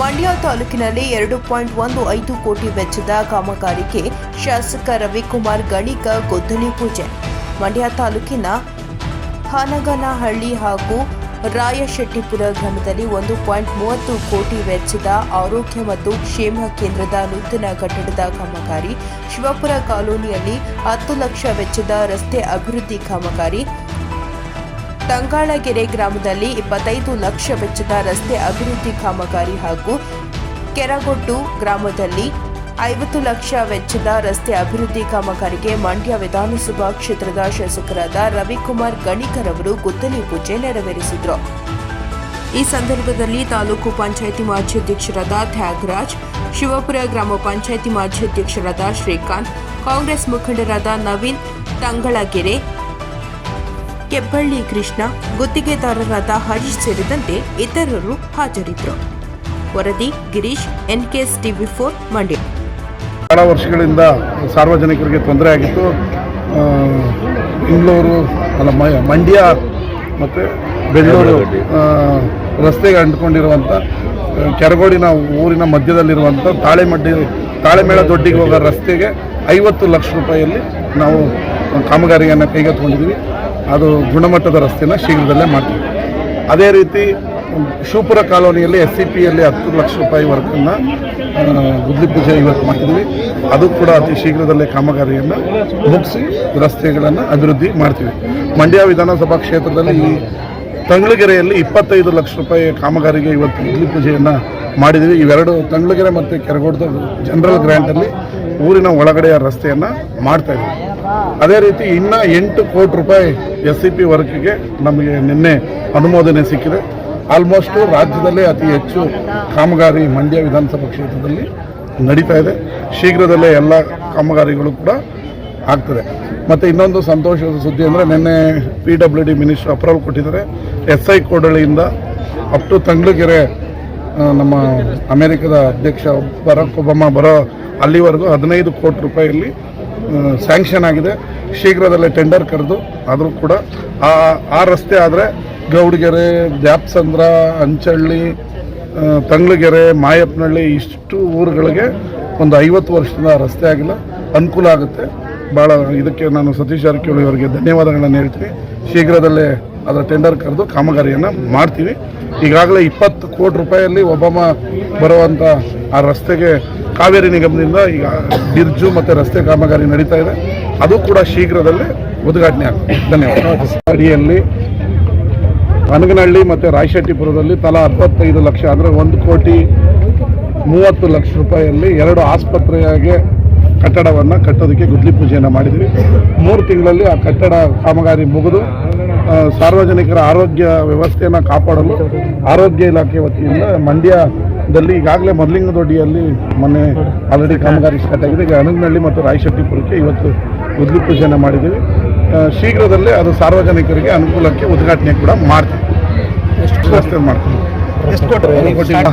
ಮಂಡ್ಯ ತಾಲೂಕಿನಲ್ಲಿ ಎರಡು ಪಾಯಿಂಟ್ ಒಂದು ಐದು ಕೋಟಿ ವೆಚ್ಚದ ಕಾಮಗಾರಿಗೆ ಶಾಸಕ ರವಿಕುಮಾರ್ ಗಣಿಕ ಗೊದ್ದಲಿ ಪೂಜೆ. ಮಂಡ್ಯ ತಾಲೂಕಿನ ಹಾನಗನಹಳ್ಳಿ ಹಾಗೂ ರಾಯಶೆಟ್ಟಿಪುರ ಗ್ರಾಮದಲ್ಲಿ ಒಂದು ಪಾಯಿಂಟ್ ಮೂವತ್ತು ಕೋಟಿ ವೆಚ್ಚದ ಆರೋಗ್ಯ ಮತ್ತು ಕ್ಷೇಮ ಕೇಂದ್ರದ ನೂತನ ಕಟ್ಟಡದ ಕಾಮಗಾರಿ, ಶಿವಪುರ ಕಾಲೋನಿಯಲ್ಲಿ ಹತ್ತು ಲಕ್ಷ ವೆಚ್ಚದ ರಸ್ತೆ ಅಭಿವೃದ್ಧಿ ಕಾಮಗಾರಿ ತಂಗಾಳಗೆರೆ ಗ್ರಾಮದಲ್ಲಿ ಇಪ್ಪತ್ತೈದು ಲಕ್ಷ ವೆಚ್ಚದ ರಸ್ತೆ ಅಭಿವೃದ್ಧಿ ಕಾಮಗಾರಿ ಹಾಗೂ ಕೆರಗೊಡ್ಡು ಗ್ರಾಮದಲ್ಲಿ ಐವತ್ತು ಲಕ್ಷ ವೆಚ್ಚದ ರಸ್ತೆ ಅಭಿವೃದ್ಧಿ ಕಾಮಗಾರಿಗೆ ಮಂಡ್ಯ ವಿಧಾನಸಭಾ ಕ್ಷೇತ್ರದ ಶಾಸಕರಾದ ರವಿಕುಮಾರ್ ಗಣಿಕರ್ ಅವರು ಗುದ್ದಲಿ ಪೂಜೆ ನೆರವೇರಿಸಿದರು. ಈ ಸಂದರ್ಭದಲ್ಲಿ ತಾಲೂಕು ಪಂಚಾಯಿತಿ ಮಾಜಿ ಅಧ್ಯಕ್ಷರಾದ ತ್ಯಾಗರಾಜ್, ಶಿವಪುರ ಗ್ರಾಮ ಪಂಚಾಯಿತಿ ಮಾಜಿ ಅಧ್ಯಕ್ಷರಾದ ಶ್ರೀಕಾಂತ್, ಕಾಂಗ್ರೆಸ್ ಮುಖಂಡರಾದ ನವೀನ್, ತಂಗಳಗೆರೆ ಕೆಬ್ಬಳ್ಳಿ ಕೃಷ್ಣ, ಗುತ್ತಿಗೆದಾರರಾದ ಹರೀಶ್ ಸೇರಿದಂತೆ ಇತರರು ಹಾಜರಿದ್ದರು. ವರದಿ Girish, NKS TV four, Mandya. ಬಹಳ ವರ್ಷಗಳಿಂದ ಸಾರ್ವಜನಿಕರಿಗೆ ತೊಂದರೆ ಆಗಿತ್ತು. ಇಂಗ್ಳೂರು, ಅಲ್ಲ ಮಂಡ್ಯ ಮತ್ತು ಬೆಂಗಳೂರು ರಸ್ತೆಗೆ ಅಂಟ್ಕೊಂಡಿರುವಂಥ ಕೆರಗೋಡಿನ ಊರಿನ ಮಧ್ಯದಲ್ಲಿರುವಂಥ ತಾಳೆಮಡ್ಡಿ, ತಾಳೆಮೇಳ ದೊಡ್ಡಿಗೆ ಹೋಗೋ ರಸ್ತೆಗೆ ಐವತ್ತು ಲಕ್ಷ ರೂಪಾಯಿಯಲ್ಲಿ ನಾವು ಕಾಮಗಾರಿಯನ್ನು ಕೈಗೆತ್ತಿಕೊಂಡಿದ್ದೀವಿ. ಅದು ಗುಣಮಟ್ಟದ ರಸ್ತೆನ ಶೀಘ್ರದಲ್ಲೇ ಮಾಡ್ತೀವಿ. ಅದೇ ರೀತಿ ಶಿವಪುರ ಕಾಲೋನಿಯಲ್ಲಿ ಎಸ್ ಸಿ ಪಿಯಲ್ಲಿ ಹತ್ತು ಲಕ್ಷ ರೂಪಾಯಿ ವರ್ಕನ್ನು ಗುದ್ಲಿ ಪೂಜೆ ಇವತ್ತು ಮಾಡಿದ್ವಿ ಅದು ಕೂಡ ಅತಿ ಶೀಘ್ರದಲ್ಲೇ ಕಾಮಗಾರಿಯನ್ನು ಮುಗಿಸಿ ರಸ್ತೆಗಳನ್ನು ಅಭಿವೃದ್ಧಿ ಮಾಡ್ತೀವಿ. ಮಂಡ್ಯ ವಿಧಾನಸಭಾ ಕ್ಷೇತ್ರದಲ್ಲಿ ಈ ತಂಗ್ಳಗೆರೆಯಲ್ಲಿ ಇಪ್ಪತ್ತೈದು ಲಕ್ಷ ರೂಪಾಯಿ ಕಾಮಗಾರಿಗೆ ಇವತ್ತು ಗುದ್ಲಿ ಪೂಜೆಯನ್ನು ಮಾಡಿದ್ವಿ. ಇವೆರಡು ತಂಗ್ಳಗೆರೆ ಮತ್ತು ಕೆರಗೋಡ್ದ ಜನರಲ್ ಗ್ರ್ಯಾಂಟಲ್ಲಿ ಊರಿನ ಒಳಗಡೆಯ ರಸ್ತೆಯನ್ನು ಮಾಡ್ತಾ ಇದ್ದೀವಿ ಅದೇ ರೀತಿ ಇನ್ನೂ ಎಂಟು ಕೋಟಿ ರೂಪಾಯಿ ಎಸ್ ಸಿ ಪಿ ವರ್ಕ್ಗೆ ನಮಗೆ ನಿನ್ನೆ ಅನುಮೋದನೆ ಸಿಕ್ಕಿದೆ. ಆಲ್ಮೋಸ್ಟು ರಾಜ್ಯದಲ್ಲೇ ಅತಿ ಹೆಚ್ಚು ಕಾಮಗಾರಿ ಮಂಡ್ಯ ವಿಧಾನಸಭಾ ಕ್ಷೇತ್ರದಲ್ಲಿ ನಡೀತಾ ಇದೆ. ಶೀಘ್ರದಲ್ಲೇ ಎಲ್ಲ ಕಾಮಗಾರಿಗಳು ಕೂಡ ಆಗ್ತದೆ. ಮತ್ತು ಇನ್ನೊಂದು ಸಂತೋಷದ ಸುದ್ದಿ ಅಂದರೆ ನಿನ್ನೆ P W D minister approval ಕೊಟ್ಟಿದ್ದಾರೆ. ಎಸ್ ಐ ಕೋಡಳಿಯಿಂದ ಅಪ್ ಟು ತಂಗ್ಳಗೆರೆ ನಮ್ಮ ಅಮೆರಿಕದ ಅಧ್ಯಕ್ಷ ಬರಾಕ್ ಒಬಾಮಾ ಬರೋ ಅಲ್ಲಿವರೆಗೂ ಹದಿನೈದು ಕೋಟಿ ರೂಪಾಯಿಯಲ್ಲಿ ಸ್ಯಾಂಕ್ಷನ್ ಆಗಿದೆ. ಶೀಘ್ರದಲ್ಲೇ ಟೆಂಡರ್ ಕರೆದು, ಆದರೂ ಕೂಡ ಆ ಆ ರಸ್ತೆ ಆದರೆ ಗೌಡಗೆರೆ, ದ್ಯಾಪ್ಸಂದ್ರ, ಅಂಚಳ್ಳಿ ತಂಗ್ಳಗೆರೆ, ಮಾಯಪ್ಪನಹಳ್ಳಿ, ಇಷ್ಟು ಊರುಗಳಿಗೆ ಒಂದು ಐವತ್ತು ವರ್ಷದಿಂದ ರಸ್ತೆ ಆಗಿಲ್ಲ. ಅನುಕೂಲ ಆಗುತ್ತೆ. ಭಾಳ ಇದಕ್ಕೆ ನಾನು ಸತೀಶ್ ಜಾರಕಿಹೊಳಿ ಅವರಿಗೆ ಧನ್ಯವಾದಗಳನ್ನು ಹೇಳ್ತೀನಿ. ಶೀಘ್ರದಲ್ಲೇ ಅದರ ಟೆಂಡರ್ ಕರೆದು ಕಾಮಗಾರಿಯನ್ನು ಮಾಡ್ತೀವಿ. ಈಗಾಗಲೇ ಇಪ್ಪತ್ತು ಕೋಟಿ ರೂಪಾಯಿಯಲ್ಲಿ ಒಬ್ಬಮ್ಮ ಬರುವಂಥ ಆ ರಸ್ತೆಗೆ ಕಾವೇರಿ ನಿಗಮದಿಂದ ಈಗ ಬಿರ್ಜು ಮತ್ತು ರಸ್ತೆ ಕಾಮಗಾರಿ ನಡೀತಾ ಇದೆ. ಅದು ಕೂಡ ಶೀಘ್ರದಲ್ಲೇ ಉದ್ಘಾಟನೆ ಆಗ್ತದೆ. ಧನ್ಯವಾದ. ಅಡಿಯಲ್ಲಿ ಅನಗನಹಳ್ಳಿ ಮತ್ತು ರಾಯಶೆಟ್ಟಿಪುರದಲ್ಲಿ ತಲಾ ಅರವತ್ತೈದು ಲಕ್ಷ ಅಂದರೆ ಒಂದು ಕೋಟಿ ಮೂವತ್ತು ಲಕ್ಷ ರೂಪಾಯಿಯಲ್ಲಿ ಎರಡು ಆಸ್ಪತ್ರೆಯಾಗೆ ಕಟ್ಟಡವನ್ನು ಕಟ್ಟೋದಕ್ಕೆ ಗುದ್ಲಿ ಪೂಜೆಯನ್ನು ಮಾಡಿದ್ವಿ. ಮೂರು ತಿಂಗಳಲ್ಲಿ ಆ ಕಟ್ಟಡ ಕಾಮಗಾರಿ ಮುಗಿದು ಸಾರ್ವಜನಿಕರ ಆರೋಗ್ಯ ವ್ಯವಸ್ಥೆಯನ್ನು ಕಾಪಾಡಲು ಆರೋಗ್ಯ ಇಲಾಖೆ ವತಿಯಿಂದ ಮಂಡ್ಯದಲ್ಲಿ ಈಗಾಗಲೇ ಮೊದಲಿಂಗ ದೊಡ್ಡಿಯಲ್ಲಿ ಮೊನ್ನೆ ಆಲ್ರೆಡಿ ಕಾಮಗಾರಿ ಸ್ಟಾರ್ಟ್ ಆಗಿದೆ. ಈಗ ಅನಗನಹಳ್ಳಿ ಮತ್ತು ರಾಯಶೆಟ್ಟಿಪುರಕ್ಕೆ ಇವತ್ತು ಗುದ್ಲಿ ಪೂಜೆಯನ್ನು ಮಾಡಿದ್ದೀವಿ. ಶೀಘ್ರದಲ್ಲೇ ಅದು ಸಾರ್ವಜನಿಕರಿಗೆ ಅನುಕೂಲಕ್ಕೆ ಉದ್ಘಾಟನೆ ಕೂಡ ಮಾಡ್ತೀವಿ. ಎಷ್ಟು ಮಾಡ್ತೀವಿ. ಎಷ್ಟು ಕೊಟ್ಟರೆ ಕೊಟ್ಟಿಲ್ಲ.